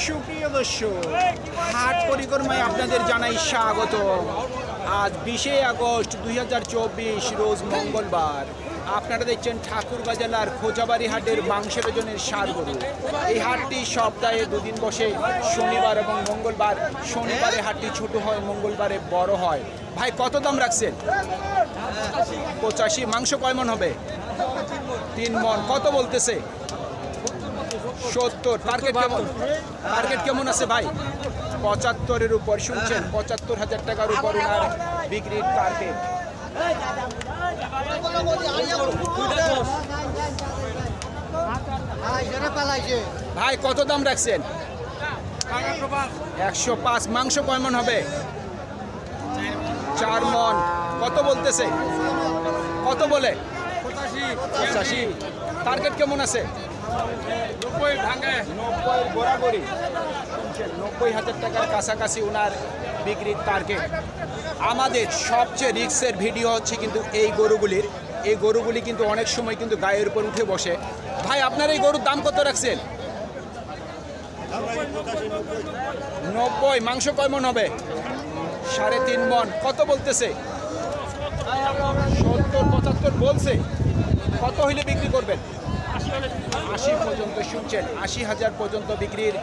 সুপ্রিয় দর্শক হাট পরিক্রমায় আপনাদের জানাই স্বাগত। আজ বিশে আগস্ট দুই হাজার চব্বিশ রোজ মঙ্গলবার। আপনারা দেখছেন ঠাকুরগাঁ জেলার খোঁজাবাড়ি হাটের মাংসের ওজনের গরু। এই হাটটি সপ্তাহে দুদিন বসে শনিবার এবং মঙ্গলবার। শনিবারে হাটটি ছোট হয় মঙ্গলবারে বড় হয়। ভাই কত দাম রাখছেন? পঁচাশি। মাংস কয় মন হবে? তিন মন। কত বলতেছে? সত্তর। টার্গেট কেমন? টার্গেট কেমন আছে ভাই? পঁচাত্তরের উপর, শুনছেন? পঁচাত্তর হাজার টাকার উপর ওনার বিক্রির টার্গেট ভাই, কত দাম রাখছেন? একশো পাঁচ। মাংস কয় মন হবে? চার মন। কত বলতেছে? কত বলে? পঁচাশি। টার্গেট কেমন আছে? নব্বই হাজার টাকার কাছাকাছি ওনার বিক্রির টার্গেট আমাদের সবচেয়ে রিক্সের ভিডিও হচ্ছে কিন্তু এই গরুগুলির। এই গরুগুলি কিন্তু অনেক সময় কিন্তু গায়ের উপর উঠে বসে। ভাই, আপনার এই গরুর দাম কত রাখছেন? নব্বই, মাংস কয় মন হবে? সাড়ে তিন মন। কত বলতেছে? সত্তর, পঁচাত্তর বলছে। কত হইলে বিক্রি করবেন? আশি পর্যন্ত শুনছেন, আশি হাজার পর্যন্ত বিক্রির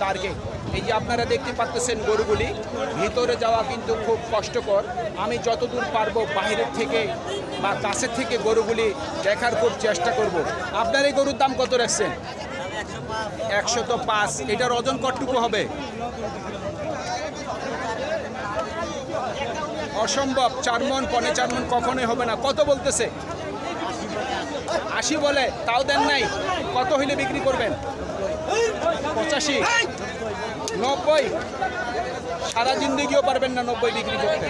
টার্গেট এই যে আপনারা দেখতে পাচ্ছেন গরুগুলি, ভিতরে যাওয়া কিন্তু খুব কষ্টকর। আমি যতদূর পারব বাহিরের থেকে বা কাছের থেকে গরুগুলি দেখার খুব চেষ্টা করব। আপনার এই গরুর দাম কত রাখছেন? একশো তো পাঁচ। এটার ওজন কতটুকু হবে? অসম্ভব। চার মন, পনে চার মন কখনোই হবে না। কত বলতেছে? আশি বলে, তাও দেন নাই। কত হইলে বিক্রি করবেন? পঁচাশি। নব্বই। সারা জিন্দিগিও পারবেন না নব্বই বিক্রি করতে।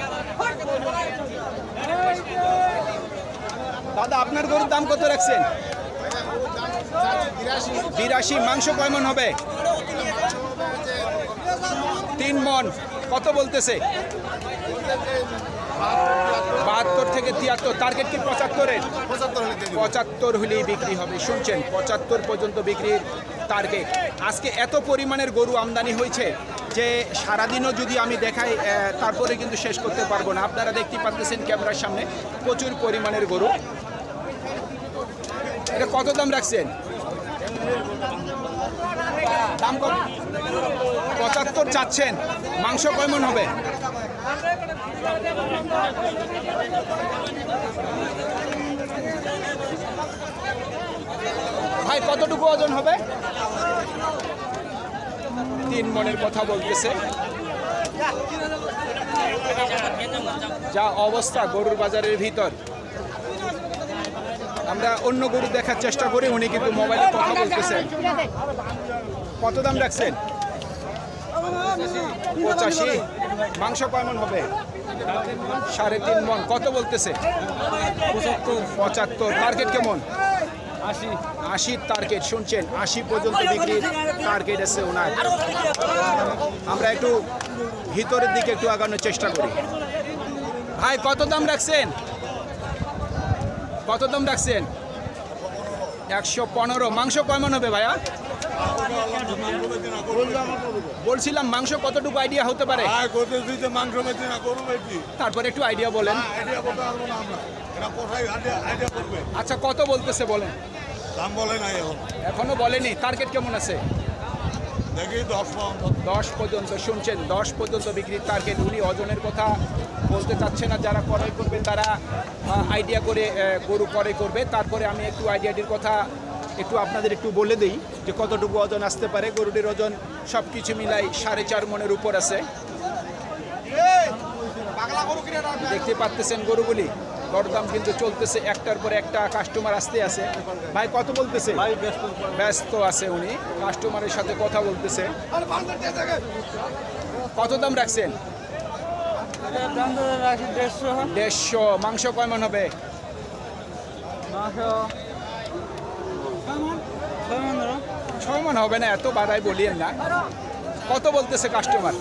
দাদা, আপনার গরুর দাম কত রাখছেন? বিরাশি। মাংস কয় মন হবে? তিন মন। কত বলতেছে? বাহাত্তর থেকে তিয়াত্তর। টার্গেট কি পঁচাত্তরের পঁচাত্তর হলেই বিক্রি হবে। শুনছেন পঁচাত্তর পর্যন্ত বিক্রির টার্গেট আজকে এত পরিমাণের গরু আমদানি হয়েছে যে সারাদিনও যদি আমি দেখাই তারপরে কিন্তু শেষ করতে পারব না। আপনারা দেখতে পাচ্ছেন ক্যামেরার সামনে প্রচুর পরিমাণের গরু। এটা কত দাম রাখছেন? দাম কত? পঁচাত্তর চাচ্ছেন। মাংস কয় মন হবে? ভাই, কতটুকু ওজন হবে? তিন মনের কথা বলতেছে। যা অবস্থা গরুর বাজারের ভিতর। আমরা অন্য গরু দেখার চেষ্টা করি, উনি কিন্তু মোবাইলে কথা বলতেছেন কত দাম রাখছেন? পঁচাশি। মাংস কেমন হবে? সাড়ে তিন মন। কত বলতেছে? পঁচাত্তর। পঁচাত্তর। টার্গেট কেমন? আশি। আশির টার্গেট শুনছেন? আশি পর্যন্ত বিক্রির টার্গেট আছে ওনার। আমরা একটু ভিতরের দিকে একটু আগানোর চেষ্টা করি। ভাই কত দাম রাখছেন? কত দাম রাখছেন? একশো পনেরো। মাংস কেমন হবে ভাইয়া? বলছিলাম মাংস কতটুকু আইডিয়া হতে পারে? হ্যাঁ মাংস তারপর একটু আইডিয়া বলেন। করবে আচ্ছা কত বলতেছে বলেন? দাম বলে নাই এখন। এখনও বলেনি টার্গেট কেমন আছে? দেখি দশ পর্যন্ত। শুনছেন দশ পর্যন্ত বিক্রির টার্গেট উনি ওজনের কথা বলতে চাচ্ছে না যারা ক্রয় করবেন তারা আইডিয়া করে গরু ক্রয় করবে। তারপরে আমি একটু আইডিয়াটির কথা একটু আপনাদের একটু বলে দিই। যে কতটুকু ওজন আসতে পারে গরুটির ওজন সব কিছু মিলাই সাড়ে চার মনের উপর আছে। দেখতে পাচ্তেছেন গরুগুলি। দরদাম কিন্তু চলতেছে একটার পর একটা কাস্টমার আসতে আছে। ভাই কত বলতেছে? ব্যস্ত। আছে উনি। কাস্টমারের সাথে কথা বলতেছে। কত দাম রাখছেন? দেড়শো। মাংস কয় মন হবে? ছয় মন হবে না এত বাড়াই বলিয়েন না। কত বলতেছে কাস্টমার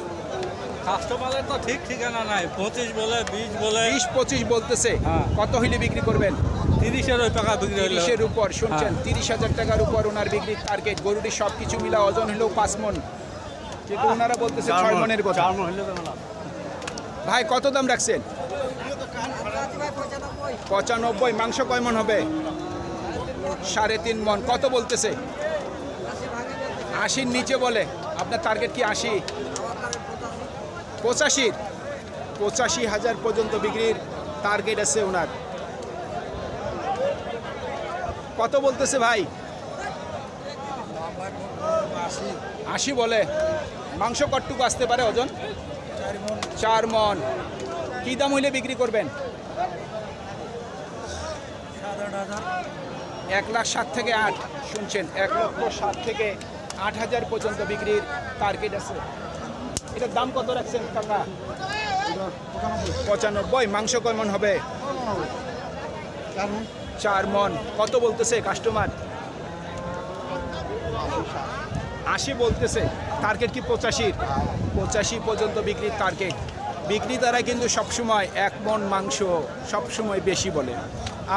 কাস্টমারের তো ঠিক ঠিকানা নাই পঁচিশ বলে বিশ বলে। বিশ পঁচিশ বলতেছে। হ্যাঁ। কত হইলে বিক্রি করবেন? তিরিশের ওই টাকা বিক্রি তিরিশের উপর শুনছেন? হ্যাঁ। তিরিশ হাজার টাকার উপর ওনার বিক্রির টার্গেট গরুটি সব কিছু মিলা ওজন হলেও পাঁচ মন। কিন্তু ওনারা বলতেছে ছয় মনের কথা। ভাই কত দাম রাখছেন? পঁচানব্বই। মাংস কয় মন হবে? সাড়ে তিন মন। কত বলতেছে? আশির নিচে বলে। আপনার টার্গেট কি আশি? পঁচাশির। পঁচাশি হাজার পর্যন্ত বিক্রির টার্গেট আছে ওনার। কত বলতেছে ভাই? আশি বলে। মাংস কটটুকু আসতে পারে ওজন? চার মন। কি দাম হইলে বিক্রি করবেন? এক লাখ সাত থেকে আট। শুনছেন, এক লক্ষ সাত থেকে আট হাজার পর্যন্ত বিক্রির টার্গেট আছে। এটার দাম কত রাখছেন কাকা? পঁচানব্বই। মাংস কেমন হবে? চার মন। কত বলতেছে কাস্টমার আশি বলতেছে। টার্গেট কি পঁচাশির? পঁচাশি পর্যন্ত বিক্রির টার্গেট বিক্রি তারা কিন্তু সবসময় এক মন মাংস সবসময় বেশি বলে।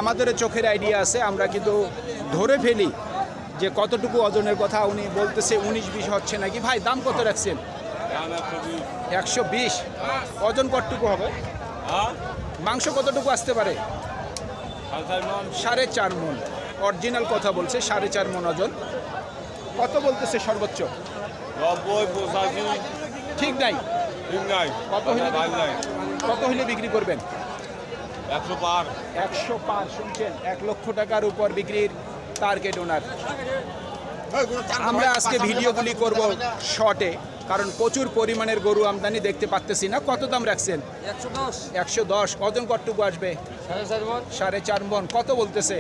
আমাদের চোখের আইডিয়া আছে, আমরা কিন্তু ধরে ফেলি যে কতটুকু ওজনের কথা উনি বলতেছে উনিশ বিশ হচ্ছে নাকি? ভাই দাম কত রাখছেন? একশো বিশ। ওজন কতটুকু হবে? মাংস কতটুকু আসতে পারে? সাড়ে চার মন। অরিজিনাল কথা বলছে সাড়ে চার মন ওজন। কত বলতেছে সর্বোচ্চ? ঠিক নাই? কত হইলে কত হইলে বিক্রি করবেন? একশো পার। একশো পার শুনছেন? এক লক্ষ টাকার উপর বিক্রির টার্গেট ওনার আমরা আজকে ভিডিওগুলি করব শর্টে কারণ প্রচুর পরিমাণের গরু আমদানি দেখতে পাচ্তেছি না। কত দাম রাখছেন? একশো দশ। ওজন কতটুকু আসবে? সাড়ে চার মন। সাড়ে চার মন। কত বলতেছে?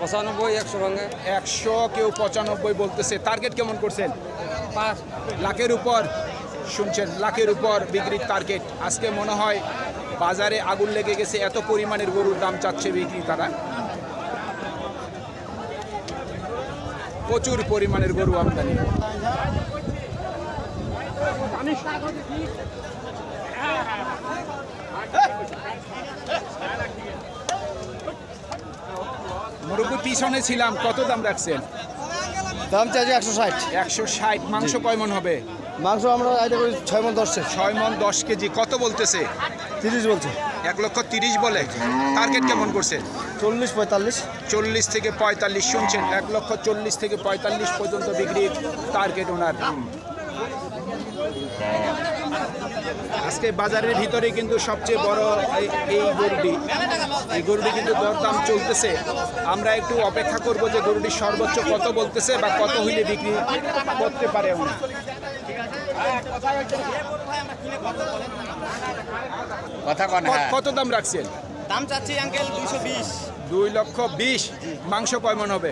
পঁচানব্বই একশো ভাঙে। একশো কেউ পঁচানব্বই বলতেছে। টার্গেট কেমন করছেন? লাখের উপর। শুনছেন লাখের উপর বিক্রির টার্গেট আজকে মনে হয় বাজারে আগুন লেগে গেছে এত পরিমাণের গরুর দাম চাচ্ছে বিক্রি তারা প্রচুর পরিমাণের গরু আমদানি। মুরব্বী পিছনে ছিলাম কত দাম রাখছেন? দাম চাইছে একশো ষাট। একশো ষাট মাংস কয় মন হবে? মাংস আমরা আইডিয়া করি ছয় মন দশ ছয় মন দশ কেজি কত বলতেছে? তিরিশ বলছে। এক লক্ষ তিরিশ বলে। টার্গেট কেমন করছে? চল্লিশ পঁয়তাল্লিশ। চল্লিশ থেকে পঁয়তাল্লিশ শুনছেন। এক লক্ষ চল্লিশ থেকে পঁয়তাল্লিশ পর্যন্ত বিক্রির টার্গেট ওনার আজকে বাজারের ভিতরে কিন্তু সবচেয়ে বড় এই- গরুটি। এই গরুটি কিন্তু দরদাম চলতেছে। আমরা একটু অপেক্ষা করব যে গরুটি সর্বোচ্চ কত বলতেছে বা কত হইলে বিক্রি করতে পারে উনি কথা কন হ্যাঁ। কত দাম রাখছেন? দাম চাচ্ছি আঙ্কেল দুইশো বিশ। দুই লক্ষ বিশ। মাংস কয় মন হবে?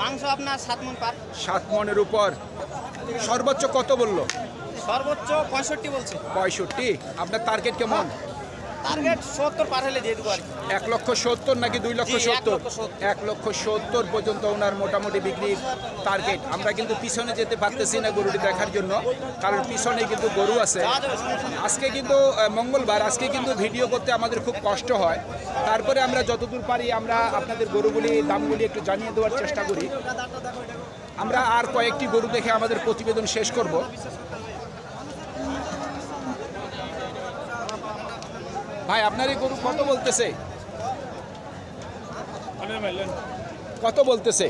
মাংস আপনার সাত মন পার। সাত মনের উপর। সর্বোচ্চ কত বলল? সর্বোচ্চ পঁয়ষট্টি বলছে। পঁয়ষট্টি। আপনার টার্গেট কেমন? টার্গেট সত্তর পার হলে দিয়ে দেবো আর কি। এক লক্ষ সত্তর নাকি দুই লক্ষ সত্তর? এক লক্ষ সত্তর পর্যন্ত ওনার মোটামুটি বিক্রির টার্গেট। আমরা কিন্তু পিছনে যেতে পারতেছি না গরুটি দেখার জন্য কারণ পিছনে কিন্তু গরু আছে। আজকে কিন্তু মঙ্গলবার আজকে কিন্তু ভিডিও করতে আমাদের খুব কষ্ট হয়। তারপরে আমরা যতদূর পারি আমরা আপনাদের গরুগুলি দামগুলি একটু জানিয়ে দেওয়ার চেষ্টা করি। আমরা আর কয়েকটি গরু দেখে আমাদের প্রতিবেদন শেষ করব। ভাই আপনার এই গরু কত বলতেছে? কত বলতেছে?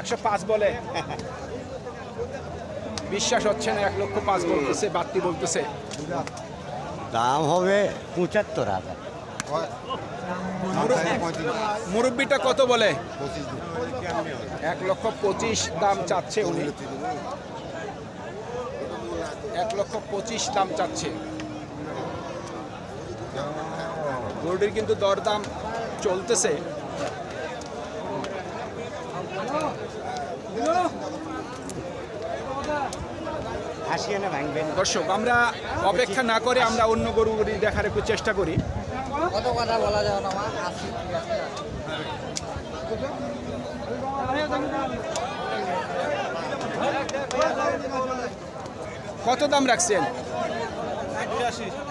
একশো পাঁচ বলে। বিশ্বাস হচ্ছে না এক লক্ষ পাঁচ বলতেছে বাড়তি বলতেছে। দাম হবে পঁচাত্তর হাজার। মুরব্বিটা কত বলে? এক লক্ষ পঁচিশ দাম চাচ্ছে উনি। এক লক্ষ পঁচিশ দাম চাচ্ছে। গরুটির কিন্তু দরদাম চলতেছে। দর্শক আমরা অপেক্ষা না করে আমরা অন্য গরুগুলি দেখার একটু চেষ্টা করি। কত কথা বলা যাবে না কত দাম রাখছেন?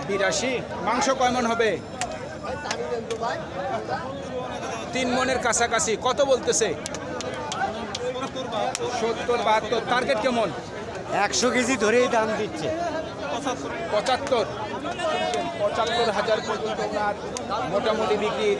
বিরাশি। মাংস কয়মন হবে? তিন মনের কাছাকাছি। কত বলতেছে? সত্তর বাহাত্তর। টার্গেট কেমন? একশো কেজি ধরেই দাম দিচ্ছে। পঁচাত্তর। পঁচাত্তর হাজার পর্যন্ত মোটামুটি বিক্রির